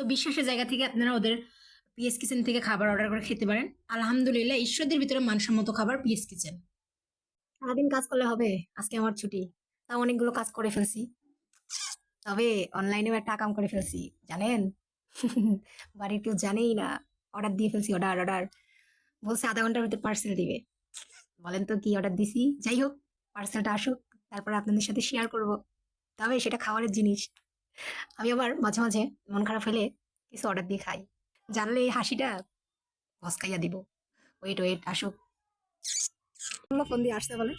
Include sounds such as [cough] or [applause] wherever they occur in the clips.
তো বিশ্বাসের জায়গা থেকে আপনারা ওদের পিএস কিচেন থেকে খাবার অর্ডার করে খেতে পারেন। আলহামদুলিল্লাহ, ঈশ্বরদের ভিতরে মানসম্মত খাবার পিএস কিচেন সারাদিন কাজ করলে হবে, আজকে আমার ছুটি। তা অনেকগুলো কাজ করে ফেলছি। তবে অনলাইনেও একটা কাম করে ফেলছি, জানেন? [laughs] বাড়ির কেউ জানেই না অর্ডার দিয়ে ফেলছি অর্ডার অর্ডার বলছে আধা ঘণ্টার ভিতরে পার্সেল দিবে। বলেন তো কি অর্ডার দিছি? যাই হোক পার্সেলটা আসুক, তারপর আপনাদের সাথে শেয়ার করব। তবে সেটা খাবারের জিনিস। আমি আবার মাঝে মাঝে মন খারাপ হলে কিছু অর্ডার দিয়ে খাই। জানলে এই হাসিটা ভসকাইয়া দিব। ওয়েট ওয়েট আসুক। ফোন দিয়ে আসতে বলে।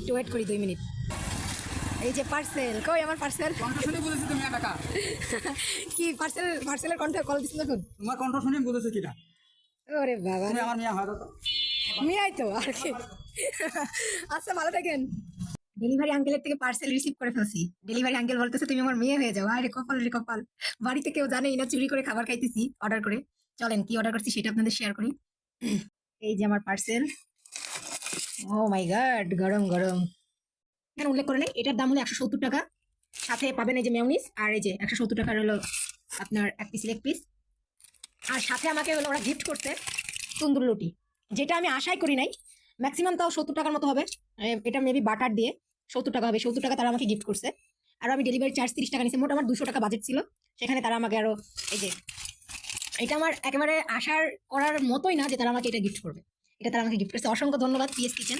একটু ওয়েট করি দুই মিনিট। এই যে পার্সেল কই আমার পার্সেল কণ্ঠ শুনে বলেছি তুমি টাকা [laughs] কি পার্সেল পার্সেলের কণ্ঠে কল দিছিল এখন তোমার কণ্ঠ শুনে বলেছে কিনা? ওরে বাবা। তুমি আমার মেয়ে হয় তো। মিয়াই তো আর কি। আচ্ছা ভালো থাকেন। ডেলিভারি আঙ্কেলের থেকে পার্সেল রিসিভ করে ফেলছি। ডেলিভারি আঙ্কেল বলতেছে, তুমি আমার মেয়ে হয়ে যাও। আরে, কপাল রে কপাল। বাড়িতে কেউ জানেই না চুরি করে খাবার খাইতেছি অর্ডার করে। চলেন, কি অর্ডার করছি সেটা আপনাদের শেয়ার করি। এই যে আমার পার্সেল ও মাই গড গরম গরম। এখানে উল্লেখ করে নেই, এটার দাম হলো একশো সত্তর টাকা। সাথে পাবেন এই যে মেউনিস আর এই যে একশো সত্তর টাকার হলো আপনার এক পিস লেগ পিস আর সাথে আমাকে হলো ওরা গিফট করছে তন্দুর রুটি। যেটা আমি আশাই করি নাই ম্যাক্সিমাম তাও সত্তর টাকার মতো হবে। এটা মেবি বাটার দিয়ে। সত্তর টাকা হবে, সত্তর টাকা তারা আমাকে গিফট করছে। আর আমি ডেলিভারি চার্জ তিরিশ টাকা নিয়েছি, মোট আমার দুশো টাকা বাজেট ছিল। সেখানে তারা আমাকে আরও এই যে, এটা আমার একেবারে আশার করার মতোই না যে তারা আমাকে এটা গিফট করবে। এটা তারা আমাকে গিফট করছে। অসংখ্য ধন্যবাদ পিএস কিচেন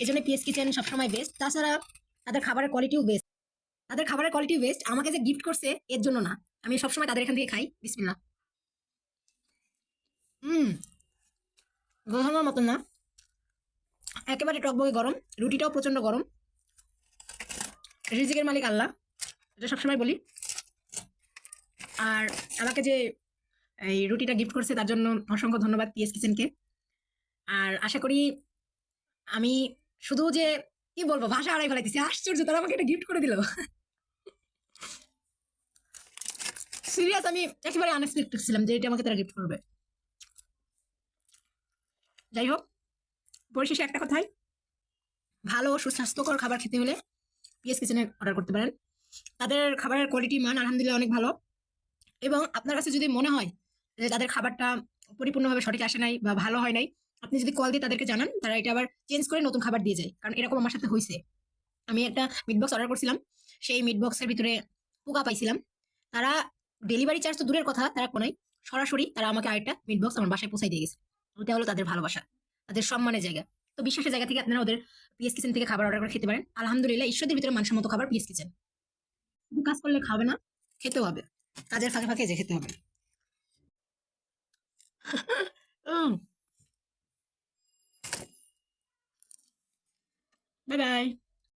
এই জন্য পিএস কিচেন সবসময় বেস্ট তাছাড়া তাদের খাবারের কোয়ালিটিও বেস্ট তাদের খাবারের কোয়ালিটিও বেস্ট আমাকে যে গিফট করছে, এর জন্য না। আমি সবসময় তাদের এখান থেকে খাই। বিসমিল্লা হুম বোঝানোর মতন না। একেবারে টকবগে গরম। রুটিটাও প্রচণ্ড গরম। রিজিকের মালিক আল্লাহ, এটা সবসময় বলি। আর আমাকে যে এই রুটিটা গিফট করছে, তার জন্য অসংখ্য ধন্যবাদ পিএস কিচেনকে আর আশা করি আমি শুধু যে, কি বলব, ভাষা হারাই ফেলাইতেছি, আশ্চর্য, তারা আমাকে এটা গিফট করে দিল। সিরিয়াস আমি একেবারে আনএক্সপেক্টেড ছিলাম যে, এটা আমাকে তারা গিফট করবে। যাই হোক, পরিশেষে একটা কথাই। ভালো, সুস্বাস্থ্যকর খাবার খেতে হলে পিএস কিচেনে অর্ডার করতে পারেন। তাদের খাবারের কোয়ালিটি মান আলহামদুলিল্লাহ অনেক ভালো। এবং আপনার কাছে যদি মনে হয় যে তাদের খাবারটা পরিপূর্ণভাবে সঠিক আসে নাই বা ভালো হয় নাই, আপনি যদি কল দিয়ে তাদেরকে জানান, তারা এটা আবার চেঞ্জ করে নতুন খাবার দিয়ে যায়। কারণ এরকম আমার সাথে হয়েছে আমি একটা মিট বক্স অর্ডার করছিলাম। সেই মিট বক্সের ভিতরে পোকা পাইছিলাম। তারা ডেলিভারি চার্জ তো দূরের কথা, তারা কোনায় সরাসরি তারা আমাকে আরেকটা মিট বক্স আমার বাসায় পৌঁছাই দিয়ে গেছে। ওটা হলো তাদের ভালোবাসা, তাদের সম্মানের জায়গা। তো বিশ্বাসের জায়গা থেকে আপনারা ওদের পিএস কিচেন থেকে খাবার অর্ডার করে খেতে পারেন। আলহামদুলিল্লাহ, ঈশ্বরদের ভিতরে মানসম্মত খাবার পিএস কিচেন কাজ করলে খাবে না, খেতেও হবে। কাজের ফাঁকে ফাঁকে যে খেতে হবে। Bye bye.